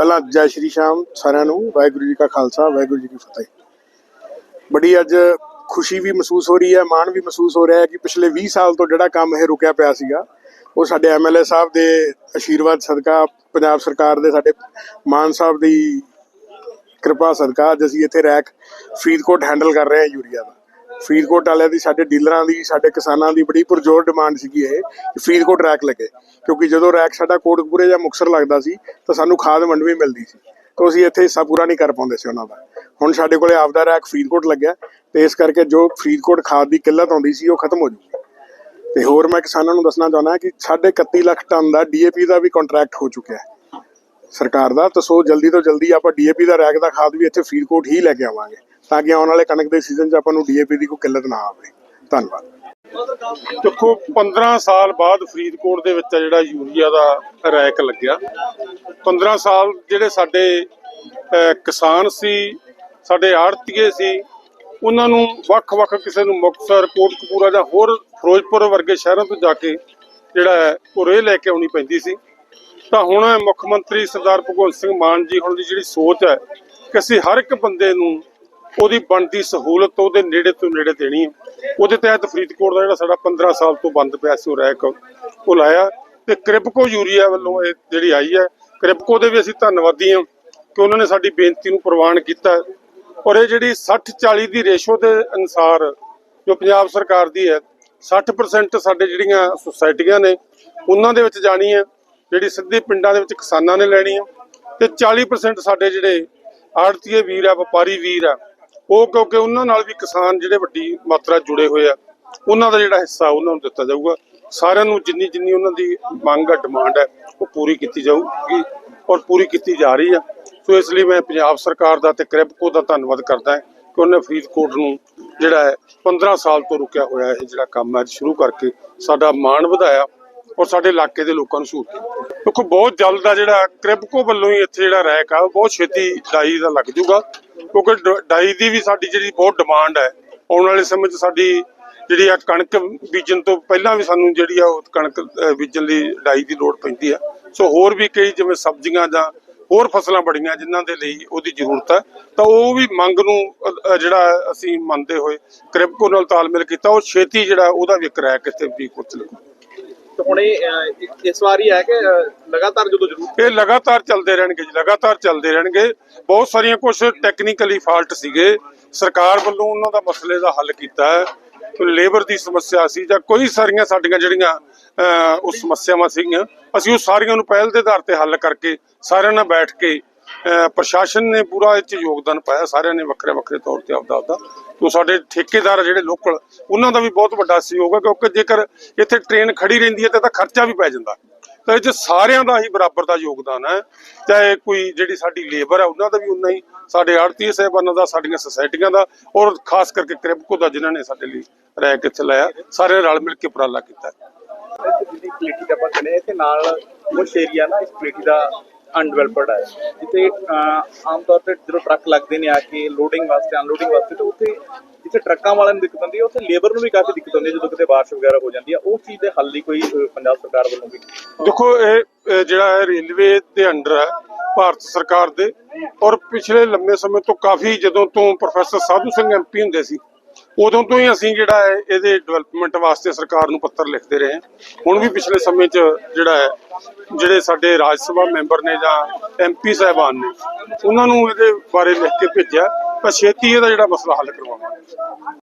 ਪਹਿਲਾਂ ਜੈ ਸ਼੍ਰੀ ਸ਼ਾਮ ਸਾਰਿਆਂ ਨੂੰ, ਵਾਹਿਗੁਰੂ ਜੀ ਕਾ ਖਾਲਸਾ, ਵਾਹਿਗੁਰੂ ਜੀ ਕੀ ਫਤਿਹ। ਬੜੀ ਅੱਜ ਖੁਸ਼ੀ ਵੀ ਮਹਿਸੂਸ ਹੋ ਰਹੀ ਹੈ, ਮਾਣ ਵੀ ਮਹਿਸੂਸ ਹੋ ਰਿਹਾ ਹੈ ਕਿ ਪਿਛਲੇ 20 ਸਾਲ ਤੋਂ ਜਿਹੜਾ ਕੰਮ ਇਹ ਰੁਕਿਆ ਪਿਆ ਸੀਗਾ, ਉਹ ਸਾਡੇ ਐਮਐਲਏ ਸਾਹਿਬ ਦੇ ਆਸ਼ੀਰਵਾਦ ਸਦਕਾ, ਪੰਜਾਬ ਸਰਕਾਰ ਦੇ ਸਾਡੇ ਮਾਨ ਸਾਹਿਬ ਦੀ ਕਿਰਪਾ ਸਦਕਾ ਅੱਜ ਅਸੀਂ ਇੱਥੇ ਰੈਕ ਫਰੀਦਕੋਟ ਹੈਂਡਲ ਕਰ ਰਹੇ ਹਾਂ ਯੂਰੀਆ ਦਾ। ਫਰੀਦਕੋਟ ਵਾਲਿਆਂ ਦੀ, ਸਾਡੇ ਡੀਲਰਾਂ ਦੀ, ਸਾਡੇ ਕਿਸਾਨਾਂ ਦੀ ਬੜੀ ਪੁਰਜੋਰ ਡਿਮਾਂਡ ਸੀਗੀ ਇਹ ਕਿ ਫਰੀਦਕੋਟ ਰੈਕ ਲੱਗੇ ਕਿਉਂਕਿ ਜਦੋਂ ਰੈਕ ਸਾਡਾ ਕੋਟਕਪੂਰੇ ਜਾਂ ਮੁਕਸਰ ਲੱਗਦਾ ਸੀ, ਤਾਂ ਸਾਨੂੰ ਖਾਦ ਵੰਡਵੀਂ ਮਿਲਦੀ ਸੀ। ਤਾਂ ਅਸੀਂ ਇੱਥੇ ਹਿੱਸਾ ਪੂਰਾ ਨਹੀਂ ਕਰ ਪਾਉਂਦੇ ਸੀ ਉਹਨਾਂ ਦਾ। ਹੁਣ ਸਾਡੇ ਕੋਲੇ ਆਪਦਾ ਰੈਕ ਫਰੀਦਕੋਟ ਲੱਗਿਆ, ਤੇ ਇਸ ਕਰਕੇ ਜੋ ਫਰੀਦਕੋਟ ਖਾਦ ਦੀ ਕਿੱਲਤ ਆਉਂਦੀ ਸੀ, ਉਹ ਖਤਮ ਹੋ ਜੂਗੀ। ਤੇ ਹੋਰ ਮੈਂ ਕਿਸਾਨਾਂ ਨੂੰ ਦੱਸਣਾ ਚਾਹੁੰਦਾ ਕਿ ਸਾਡੇ 31 ਲੱਖ ਟਨ ਦਾ ਡੀਏਪੀ ਦਾ ਵੀ ਕੰਟਰੈਕਟ ਹੋ ਚੁੱਕਿਆ ਹੈ। ਸਰਕਾਰ ਦਾ, ਤਾਂ ਸੋ ਜਲਦੀ ਤੋਂ ਜਲਦੀ ਆਪਾਂ ਡੀਏਪੀ ਦਾ, ਰੈਕ ਦਾ ਖਾਦ ਵੀ ਇੱਥੇ ਫਰੀਦਕੋਟ ਹੀ ਲੈ ਕੇ ਆਵਾਂਗੇ। ਤਾਂ ਕਿ ਆਉਣ ਵਾਲੇ ਕਣਕ ਦੇ ਸੀਜ਼ਨ 'ਚ ਆਪਾਂ ਨੂੰ ਡੀਏਪੀ ਦੀ ਕੋਈ ਕਿੱਲਤ ਨਾ ਆਵੇ। ਧੰਨਵਾਦ। ਦੇਖੋ 15 ਸਾਲ ਬਾਅਦ ਫਰੀਦਕੋਟ ਦੇ ਵਿੱਚ ਆ ਜਿਹੜਾ ਯੂਰੀਆ ਦਾ ਰੈਕ ਲੱਗਿਆ। 15 ਸਾਲ ਜਿਹੜੇ ਸਾਡੇ ਕਿਸਾਨ ਸੀ, ਸਾਡੇ ਆੜਤੀਏ ਸੀ, ਉਹਨਾਂ ਨੂੰ ਵੱਖ-ਵੱਖ ਕਿਸੇ ਨੂੰ ਮੁਕਤਸਰ, ਕੋਟਕਪੂਰਾ ਜਾਂ ਹੋਰ ਫਿਰੋਜ਼ਪੁਰ ਵਰਗੇ ਸ਼ਹਿਰਾਂ ਤੋਂ ਜਾ ਕੇ ਜਿਹੜਾ ਹੈ, ਉਹ ਰੇਹ ਲੈ ਕੇ ਆਉਣੀ ਪੈਂਦੀ ਸੀ। ਤਾਂ ਹੁਣ ਮੁੱਖ ਮੰਤਰੀ ਸਰਦਾਰ ਭਗਵੰਤ ਸਿੰਘ ਮਾਨ ਜੀ, ਹੁਣ ਦੀ ਜਿਹੜੀ ਸੋਚ ਹੈ ਕਿ ਅਸੀਂ ਹਰ ਇੱਕ ਬੰਦੇ ਨੂੰ ਉਹਦੀ ਬਣਦੀ ਸਹੂਲਤ ਉਹਦੇ ਨੇੜੇ ਤੋਂ ਨੇੜੇ ਦੇਣੀ ਹੈ। ਉਹਦੇ ਤਹਿਤ ਫਰੀਦਕੋਟ ਦਾ ਜਿਹੜਾ ਸਾਡਾ 15 ਸਾਲ ਤੋਂ ਬੰਦ ਪਿਆ ਸੀ, ਉਹ ਰੈਕ ਉਹ ਲਾਇਆ। ਤੇ ਕ੍ਰਿਪਕੋ ਯੂਰੀਆ ਵੱਲੋਂ ਇਹ ਜਿਹੜੀ ਆਈ ਹੈ, ਕ੍ਰਿਪਕੋ ਦੇ ਵੀ ਅਸੀਂ ਧੰਨਵਾਦੀ ਹਾਂ ਕਿ ਉਹਨਾਂ ਨੇ ਸਾਡੀ ਬੇਨਤੀ ਨੂੰ ਪ੍ਰਵਾਨ ਕੀਤਾ। ਔਰ ਇਹ ਜਿਹੜੀ 60 40 ਦੀ ਰੇਸ਼ੋ ਦੇ ਅਨੁਸਾਰ ਜੋ ਪੰਜਾਬ ਸਰਕਾਰ ਦੀ ਹੈ 60% ਸਾਡੇ ਜਿਹੜੀਆਂ ਸੁਸਾਇਟੀਆਂ ਨੇ, ਉਹਨਾਂ ਦੇ ਵਿੱਚ ਜਾਣੀ ਹੈ। ਜਿਹੜੀ ਸਿੱਧੇ ਪਿੰਡਾਂ ਦੇ ਵਿੱਚ ਕਿਸਾਨਾਂ ਨੇ ਲੈਣੀ ਹੈ। ਤੇ 40% ਸਾਡੇ ਜਿਹੜੇ ਆੜਤੀਏ ਵੀਰ ਆ, ਵਪਾਰੀ ਵੀਰ ਆ ਉਹ ਕਿਉਂਕਿ ਉਹਨਾਂ ਨਾਲ ਵੀ ਕਿਸਾਨ ਜਿਹੜੇ ਵੱਡੀ ਮਾਤਰਾ ਜੁੜੇ ਹੋਏ ਆ, ਉਹਨਾਂ ਦਾ ਜਿਹੜਾ ਹਿੱਸਾ ਉਹਨਾਂ ਨੂੰ ਦਿੱਤਾ ਜਾਊਗਾ। ਸਾਰਿਆਂ ਨੂੰ ਜਿੰਨੀ ਜਿੰਨੀ ਉਹਨਾਂ ਦੀ ਮੰਗ ਹੈ ਡਿਮਾਂਡ ਹੈ ਉਹ ਪੂਰੀ ਕੀਤੀ ਜਾਊਗੀ ਔਰ ਪੂਰੀ ਕੀਤੀ ਜਾ ਰਹੀ ਆ। ਸੋ ਇਸ ਲਈ ਮੈਂ ਪੰਜਾਬ ਸਰਕਾਰ ਦਾ ਤੇ ਕ੍ਰਿਪਕੋ ਦਾ ਧੰਨਵਾਦ ਕਰਦਾ ਹਾਂ ਕਿ ਉਹਨੇ ਫਰੀਦਕੋਟ ਨੂੰ ਜਿਹੜਾ ਹੈ 15 ਸਾਲ ਤੋਂ ਰੁਕਿਆ ਹੋਇਆ ਇਹ ਜਿਹੜਾ ਕੰਮ ਹੈ ਸ਼ੁਰੂ ਕਰਕੇ ਸਾਡਾ ਮਾਣ ਵਧਾਇਆ। ਔਰ ਸਾਡੇ ਇਲਾਕੇ ਦੇ ਲੋਕਾਂ ਨੂੰ ਸਹੂਲਤ ਦੇਖੋ, ਬਹੁਤ ਜਲਦ ਆ ਜਿਹੜਾ ਕ੍ਰਿਪਕੋ ਵੱਲੋਂ ਹੀ ਇੱਥੇ ਜਿਹੜਾ ਰੈਕ ਆ, ਉਹ ਬਹੁਤ ਛੇਤੀ ਡਾਈ ਦਾ ਲੱਗ ਜੂਗਾ ਕਿਉਂਕਿ ਡਾਈ ਦੀ ਵੀ ਸਾਡੀ ਜਿਹੜੀ ਬਹੁਤ ਡਿਮਾਂਡ ਹੈ। ਆਉਣ ਵਾਲੇ ਸਮੇਂ 'ਚ ਸਾਡੀ ਜਿਹੜੀ ਆ ਕਣਕ ਬੀਜਣ ਤੋਂ ਪਹਿਲਾਂ ਵੀ ਸਾਨੂੰ ਜਿਹੜੀ ਆ ਉਹ ਕਣਕ ਬੀਜਣ ਲਈ ਡਾਈ ਦੀ ਲੋੜ ਪੈਂਦੀ ਆ। ਸੋ ਹੋਰ ਵੀ ਕਈ ਜਿਵੇਂ ਸਬਜ਼ੀਆਂ ਜਾਂ ਹੋਰ ਫਸਲਾਂ ਬੜੀਆਂ ਜਿਨ੍ਹਾਂ ਦੇ ਲਈ ਉਹਦੀ ਜ਼ਰੂਰਤ ਹੈ ਤਾਂ ਉਹ ਵੀ ਮੰਗ ਨੂੰ ਜਿਹੜਾ ਅਸੀਂ ਮੰਨਦੇ ਹੋਏ ਕ੍ਰਿਪਕੋ ਨਾਲ ਤਾਲਮੇਲ ਕੀਤਾ ਉਹ ਛੇਤੀ ਜਿਹੜਾ ਉਹਦਾ ਵੀ ਕਰੈਕ ਇੱਥੇ ਵੀ ਕੁਝ ਲੱਗੂ। ਤੇ ਹੁਣ ਇਹ ਅਹ, ਇ- ਇਸ ਹੈ ਕਿ ਲਗਾਤਾਰ ਜਦੋਂ ਜ਼ਰੂਰਤ ਇਹ ਲਗਾਤਾਰ ਚੱਲਦੇ ਰਹਿਣਗੇ ਜੀ ਲਗਾਤਾਰ ਚੱਲਦੇ ਰਹਿਣਗੇ। ਬਹੁਤ ਸਾਰੀਆਂ ਕੁਝ ਟੈਕਨੀਕਲੀ ਫਾਲਟ ਸੀਗੇ। ਸਰਕਾਰ ਵੱਲੋਂ ਉਹਨਾਂ ਦਾ ਮਸਲੇ ਦਾ ਹੱਲ ਕੀਤਾ ਹੈ। ਲੇਬਰ ਦੀ ਸਮੱਸਿਆ ਸੀ ਜਾਂ ਕੋਈ ਸਾਰੀਆਂ ਸਾਡੀਆਂ ਜਿਹੜੀਆਂ ਅਹ, ਸਮੱਸਿਆਵਾਂ ਸੀਗੀਆਂ ਅਸੀਂ ਉਹ ਸਾਰੀਆਂ ਨੂੰ ਪਹਿਲ ਦੇ ਆਧਾਰ ਤੇ ਹੱਲ ਕਰਕੇ ਸਾਰਿਆਂ ਨਾਲ ਬੈਠ ਕੇ ਪ੍ਰਸ਼ਾਸਨ ਨੇ ਪੂਰਾ ਇਹ 'ਚ ਯੋਗਦਾਨ ਪਾਇਆ, ਸਾਰਿਆਂ ਨੇ ਵੱਖਰੇ ਵੱਖਰੇ ਤੌਰ ਤੇ ਆਪਦਾ ਆਪਦਾ। ਤੋਂ ਸਾਡੇ ਠੇਕੇਦਾਰ ਜਿਹੜੇ ਲੋਕਲ, ਉਹਨਾਂ ਦਾ ਵੀ ਬਹੁਤ ਵੱਡਾ ਸਹਿਯੋਗ ਹੈ ਕਿਉਂਕਿ ਜੇਕਰ ਇੱਥੇ ਟ੍ਰੇਨ ਖੜੀ ਰਹਿੰਦੀ ਹੈ ਤਾਂ ਇਹਦਾ ਖਰਚਾ ਵੀ ਪੈ ਜਾਂਦਾ। ਤਾਂ ਇਹ 'ਚ ਸਾਰਿਆਂ ਦਾ ਹੀ ਬਰਾਬਰ ਦਾ ਯੋਗਦਾਨ ਹੈ ਚਾਹੇ ਕੋਈ ਜਿਹੜੀ ਸਾਡੀ ਲੇਬਰ ਹੈ ਉਹਨਾਂ ਦਾ ਵੀ ਉਨਾ ਹੀ, ਸਾਡੇ ਆੜਤੀ ਸਹਿਬਾਨਾਂ ਦਾ, ਸਾਡੀਆਂ ਸੁਸਾਇਟੀਆਂ ਦਾ, ਔਰ ਖਾਸ ਕਰਕੇ ਕ੍ਰਿਪਕੋ ਦਾ, ਜਿਨ੍ਹਾਂ ਨੇ ਸਾਡੇ ਲਈ ਰੈਕ ਇੱਥੇ ਲਾਇਆ ਸਾਰੇ ਰਲ ਮਿਲ ਕੇ ਉਪਰਾਲਾ ਕੀਤਾ। ਹੈ ਜਿਹੜੀ ਕਮੇਟੀ ਦਾ ਆਪਾਂ ਕਹਿੰਦੇ ਇੱਥੇ ਨਾਲ ਕੁਛ ਨਾ, ਇਸ ਕਮੇਟੀ ਦਾ ਅਨਡਿਵੈਲਪਡ ਹੈ। ਜਿੱਥੇ ਆਮ ਤੌਰ ਤੇ ਜਦੋਂ ਟਰੱਕ ਲੱਗਦੇ ਨੇ ਆ ਕੇ ਲੋਡਿੰਗ ਵਾਸਤੇ ਅਨਲੋਡਿੰਗ ਵਾਸਤੇ, ਤਾਂ ਉੱਥੇ, ਜਿੱਥੇ ਟਰੱਕਾਂ ਵਾਲਿਆਂ ਨੂੰ ਦਿੱਕਤ ਹੁੰਦੀ ਹੈ, ਉੱਥੇ ਲੇਬਰ ਨੂੰ ਵੀ ਕਾਫੀ ਦਿੱਕਤ ਹੁੰਦੀ ਹੈ, ਜਦੋਂ ਕਿਤੇ ਬਾਰਿਸ਼ ਵਗੈਰਾ ਹੋ ਜਾਂਦੀ ਹੈ। ਉਹ ਚੀਜ਼ ਦੇ ਹੱਲ ਲਈ ਕੋਈ ਪੰਜਾਬ ਸਰਕਾਰ ਵੱਲੋਂ ਵੀ ਦੇਖੋ, ਇਹ ਇਹ ਜਿਹੜਾ ਹੈ ਰੇਲਵੇ ਦੇ ਅੰਡਰ ਹੈ, ਭਾਰਤ ਸਰਕਾਰ ਦੇ, ਔਰ ਪਿਛਲੇ ਲੰਮੇ ਸਮੇਂ ਤੋਂ ਕਾਫੀ ਜਦੋਂ ਤੋਂ ਪ੍ਰੋਫੈਸਰ ਸਾਧੂ ਸਿੰਘ ਐਮਪੀ ਹੁੰਦੇ ਸੀ ਉਦੋਂ ਤੋਂ ਹੀ ਅਸੀਂ ਜਿਹੜਾ ਹੈ ਇਹਦੇ ਡਿਵੈਲਪਮੈਂਟ ਵਾਸਤੇ ਸਰਕਾਰ ਨੂੰ ਪੱਤਰ ਲਿਖਦੇ ਰਹੇ ਹੁਣ ਵੀ ਪਿਛਲੇ ਸਮੇਂ 'ਚ ਜਿਹੜਾ ਹੈ, ਜਿਹੜੇ ਸਾਡੇ ਰਾਜ ਸਭਾ ਮੈਂਬਰ ਨੇ ਜਾਂ ਐਮਪੀ ਸਾਹਿਬਾਨ ਨੇ, ਉਹਨਾਂ ਨੂੰ ਇਹਦੇ ਬਾਰੇ ਲਿਖ ਕੇ ਭੇਜਿਆ। ਤਾਂ ਛੇਤੀ ਇਹਦਾ ਜਿਹੜਾ ਮਸਲਾ ਹੱਲ ਕਰਵਾਵਾਂਗੇ।